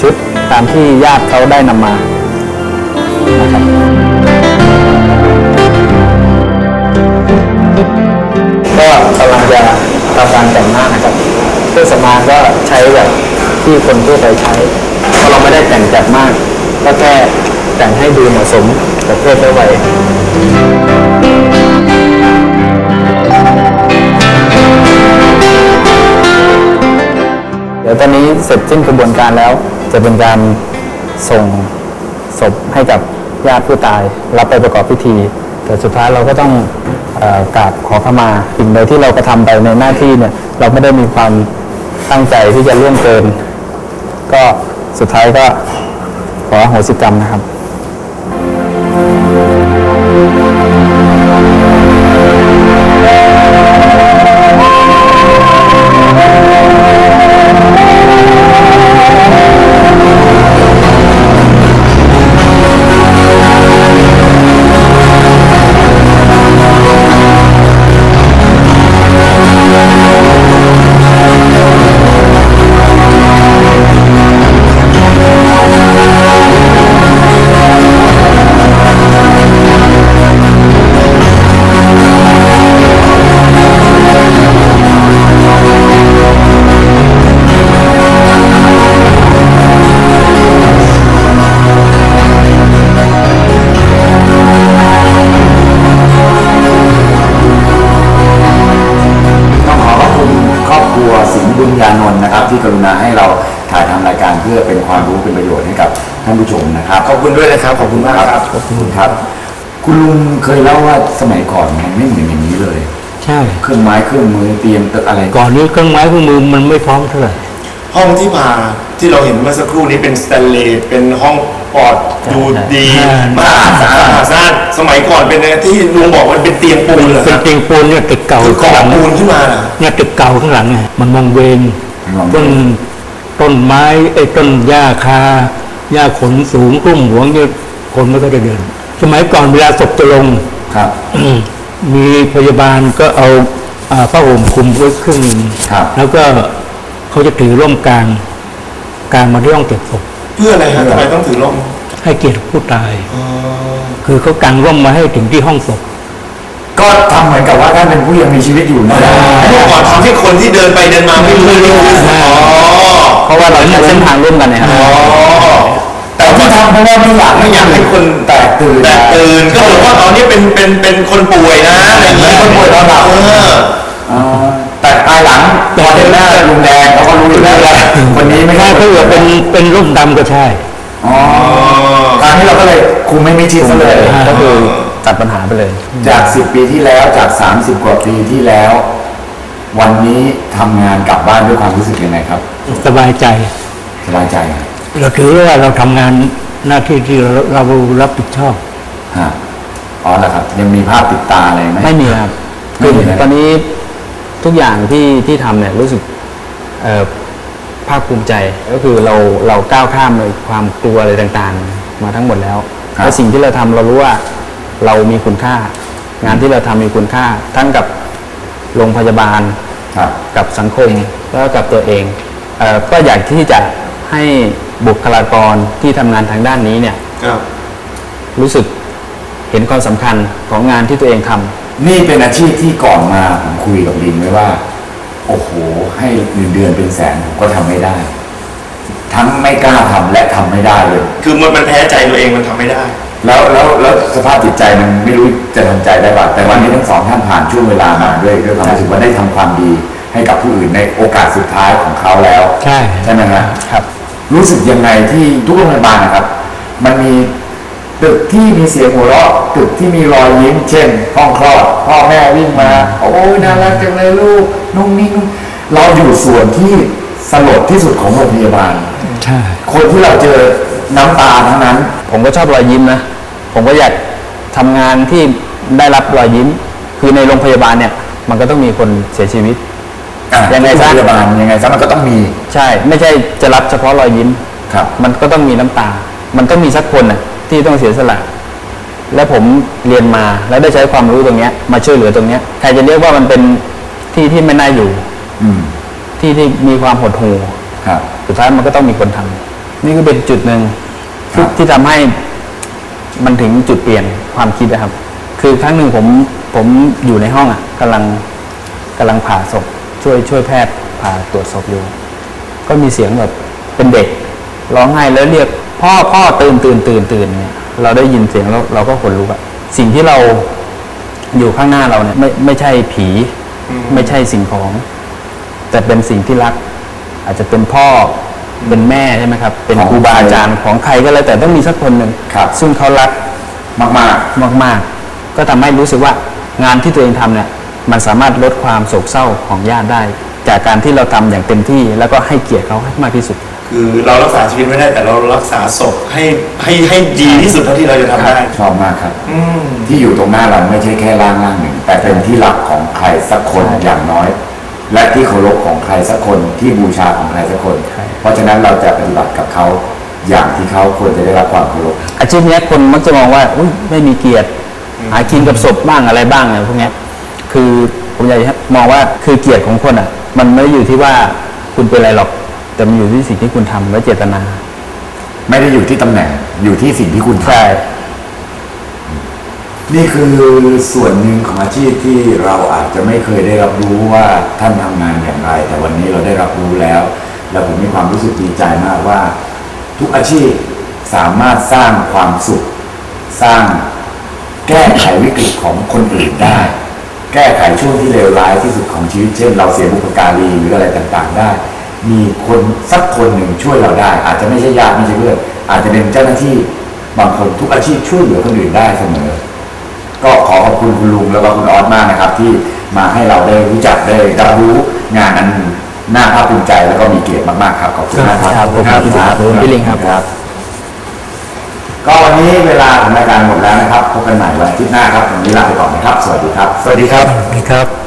ชุดตามที่ญาติเขาได้นำมานะครับก็กำลังจะทำการแต่งหน้านะครับเครื่องสำอางก็ใช้แบบที่คนทั่วไปใช้เพราะเราไม่ได้แต่งจัดมาก ก็แค่แต่งให้ดูเหมาะสมกับเพศและวัยเดี๋ยวตอนนี้เสร็จสิ้นกระบวนการแล้ว จะเป็นการส่งศพให้กับญาติผู้ตาย รับไปประกอบพิธี แต่สุดท้ายเราก็ต้องกราบขอขมาสิ่งใดที่เรากระทำไปในหน้าที่เนี่ยเราไม่ได้มีความตั้งใจที่จะล่วงเกิน ก็สุดท้ายก็ขออโหสิกรรมนะครับ การเพื่อเป็นความรู้เป็นประโยชน์ให้กับท่านผู้ชมนะครับขอบคุณด้วยนะครับขอบคุณมากครับขอบคุณครับ คุณลุงเคยเล่าว่าสมัยก่อนมันไม่เหมือนอย่างนี้เลย ใช่ เครื่องไม้เครื่องมือเตรียมตึกอะไรก่อนนี้เครื่องไม้เครื่องมือมันไม่พร้อมเท่าไหร่ห้องที่มาที่เราเห็นเมื่อสักครู่นี้เป็นสแตนเลสเป็นห้องปลอดดูดีมหาศาลมหาศาลสมัยก่อนเป็นอะไรที่ลุงบอกว่าเป็นเตียงปูนเหรอคเป็นรับเตียงปูนเนี่ยตึกเก่าคือก่ข้างหอลังปูนขึ้นมาน่ะเนี่ยตึกเก่าข้างหลังไงมันมองเวงต้น ต้นไม้ไอ้ต้นหญ้าคาหญ้าขนสูงรุ่มหัวเนี่ยคนไม่ก็จะเดิน สมัยก่อนเวลาศพจะลงครับมีพยาบาลก็เอาอ่าผ้าห่มคลุมไว้ครึ่งหนึ่งครับแล้วก็เขาจะถือร่มกลาง กลางมาที่ห้องเก็บศพเพื่ออะไรฮะทำไมต้องถือร่มให้เกียรติผู้ตายอ๋อคือเขากางร่มมาให้ถึงที่ห้องศพก็ทำเหมือนกับว่าท่านเป็นผู้ยังมีชีวิตอยู่นะเมื่อก่อนทำให้คนที่เดินไปเดินมาไม่รู้ไม่รู้อ๋อ เพราะว่าเราใช้เส้นทางร่วมกันนะครับ อ๋อแต่ที่ทำเพราะว่าไม่อยากไม่อยากให้คนแตกตื่นแตกตื่นก็เหมือนว่าตอนนี้เป็นเป็นเป็นคนป่วยนะอะไรอย่างเงี้ยคนป่วยนอนหลับเอออ๋อแต่ภายหลังพอเห็นหน้าลุงแดงเขาก็รู้อยู่แล้วว่าคนนี้ไม่ถ้าใช่เขาเกิดเป็นเป็นร่มดำก็ใช่อ๋อคราวนี้เราก็เลยคุมไม่มีชิดซะเลยก็คือตัดปัญหาไปเลย จาก10ปีที่แล้วจาก30กว่าปีที่แล้ว วันนี้ทำงานกลับบ้านด้วยความรู้สึกยังไงครับ สบายใจสบายใจเราถือว่าเราทำงานหน้าที่ที่เราเรารับผิดชอบ ฮะอ๋อเหรอครับ ยังมีภาพติดตาอะไรไหม ไม่มีครับไม่คือมีนะตอนนี้ทุกอย่างที่ที่ทำเนี่ยรู้สึกเอ่อภาคภูมิใจก็คือเราเราก้าวข้ามเลยความกลัวอะไรต่างๆ มาทั้งหมดแล้วและสิ่งที่เราทำเรารู้ว่าเรามีคุณค่า งานที่เราทำมีคุณค่า ทั้งกับ โรงพยาบาลครับกับสังคมแล้วก็กับตัวเองเออก็อยากที่จะให้บุคลากรที่ทำงานทางด้านนี้เนี่ยครับ รู้สึกเห็นความสำคัญของงานที่ตัวเองทำ นี่เป็นอาชีพที่ก่อนมาผมคุยกับลิงไว้ว่า โอ้โห ให้เงินเดือนเป็นแสนผมก็ทำไม่ได้ ทั้งไม่กล้าทำและทำไม่ได้เลย คือมันมันแพ้ใจตัวเองมันทำไม่ได้ แล้วแล้วแล้วสภาพจิตใจมันไม่รู้จะทำใจได้ป่ะแต่วันนี้ทั้งสองท่านผ่านช่วงเวลามาด้วยด้วยความรู้สึกว่าได้ทำความดีให้กับผู้อื่นในโอกาสสุดท้ายของเขาแล้ว ใช่ใช่ไหมครับครับ รู้สึกยังไงที่ทุกโรงพยาบาลนะครับ มันมีตึกที่มีเสียงหัวเราะตึกที่มีรอยยิ้มเช่นห้องคลอดพ่อแม่วิ่งมา โอ้ยน่ารักจังเลยลูกนุ่งนิ่งเราอยู่ส่วนที่สลดที่สุดของโรงพยาบาลใช่คนที่เราเจอ น้ำตาทั้งนั้น ผมก็ชอบรอยยิ้มนะ ผมก็อยากทำงานที่ได้รับรอยยิ้ม คือในโรงพยาบาลเนี่ย มันก็ต้องมีคนเสียชีวิต อะยังไงที่ซะ โรงพยาบาลยังไงซะมันก็ต้องมี ใช่ ไม่ใช่จะรับเฉพาะรอยยิ้ม ครับ มันก็ต้องมีน้ำตา มันต้องมีสักคนนะที่ต้องเสียสละ และผมเรียนมาแล้วได้ใช้ความรู้ตรงเนี้ย มาช่วยเหลือตรงเนี้ยใครจะเรียกว่ามันเป็นที่ที่ไม่น่าอยู่ อืม ที่ที่มีความหดหู่ครับ สุดท้ายมันก็ต้องมีคนทำ นี่ก็เป็นจุดหนึ่งครัที่บที่ทำให้มันถึงจุดเปลี่ยนความคิดนะครับ คือครั้งหนึ่งผมผมอยู่ในห้องอะกำลังกำลังผ่าศพ ช่วยช่วยแพทย์ผ่าตรวจศพอยู่ ก็มีเสียงแบบเป็นเด็กร้องไห้แล้วเรียกพ่อพ่อตื่นตื่นตื่นตื่นเนี่ยเราได้ยินเสียงแล้วเราก็ขนลุกอะสิ่งที่เราอยู่ข้างหน้าเราเนี่ย ไม่ไม่ใช่ผี ไม่ใช่สิ่งของ แต่เป็นสิ่งที่รัก อาจจะเป็นพ่อ เป็นแม่ใช่ไหมครับ เป็นของครูบาอาจารย์ของใครก็แล้วแต่ต้องมีสักคนหนึ่งครับซึ่งเขารักมากมากๆก็ทำให้รู้สึกว่างานที่ตัวเองทำเนี่ยมันสามารถลดความโศกเศร้าของญาติได้ จากการที่เราทำอย่างเต็มที่แล้วก็ให้เกียรติเขาให้มากที่สุด คือเรารักษาชีวิตไม่ได้แต่เรารักษาศพให้ให้ให้ดีที่สุดเท่าที่เราจะทำได้ๆชอบมากครับที่อยู่ตรงหน้าเราไม่ใช่แค่ร่างร่างหนึ่ง แต่เป็นที่รักของใครสักคนใช่อย่างน้อย และที่เคารพของใครสักคนที่บูชาของใครสักคนใช่เพราะฉะนั้นเราจะปฏิบัติกับเขาอย่างที่เขาควรจะได้รับความเคารพอาชีพเนี้ยคนมักจะมองว่าอุยไม่มีเกียรติหากินกับศพบ้างอะไรบ้างอะไรพวกเนี้ยคือผมอยากจะมองว่าคือเกียรติของคนอะ มันไม่ได้อยู่ที่ว่าคุณเป็นอะไรหรอก แต่มันอยู่ที่สิ่งที่คุณทำและเจตนา ไม่ได้อยู่ที่ตำแหน่งอยู่ที่สิ่งที่คุณทำใช่ นี่คือส่วนหนึ่งของอาชีพที่เราอาจจะไม่เคยได้รับรู้ว่าท่านทำงานอย่างไร แต่วันนี้เราได้รับรู้แล้ว แล้วผมมีความรู้สึกดีใจมากว่า ทุกอาชีพสามารถสร้างความสุข สร้างแก้ไขวิกฤตของคนอื่นได้ แก้ไขช่วงที่เลวร้ายที่สุดของชีวิต เช่น เราเสียบุพการีหรืออะไรต่างๆ ได้ มีคนสักคนหนึ่งช่วยเราได้ อาจจะไม่ใช่ญาติไม่ใช่เพื่อนอาจจะเป็นเจ้าหน้าที่บางคนทุกอาชีพช่วยเหลือคนอื่นได้เสมอ ก็ขอขอบคุณคุณลุงแล้วก็คุณออสมากนะครับ ที่มาให้เราได้รู้จักได้รับรู้งานอันน่าภาคภูมิใจแล้วก็มีเกียรติมากๆครับขอบคุณมากครับครับขอบคุณพี่ครับขอบคุณพี่ลิงครับครับก็วันนี้เวลาของรายการหมดแล้วนะครับพบกันใหม่วันอาทิตย์หน้าครับวันนี้ลาไปก่อนนะครับ สวัสดีครับ สวัสดีครับครับ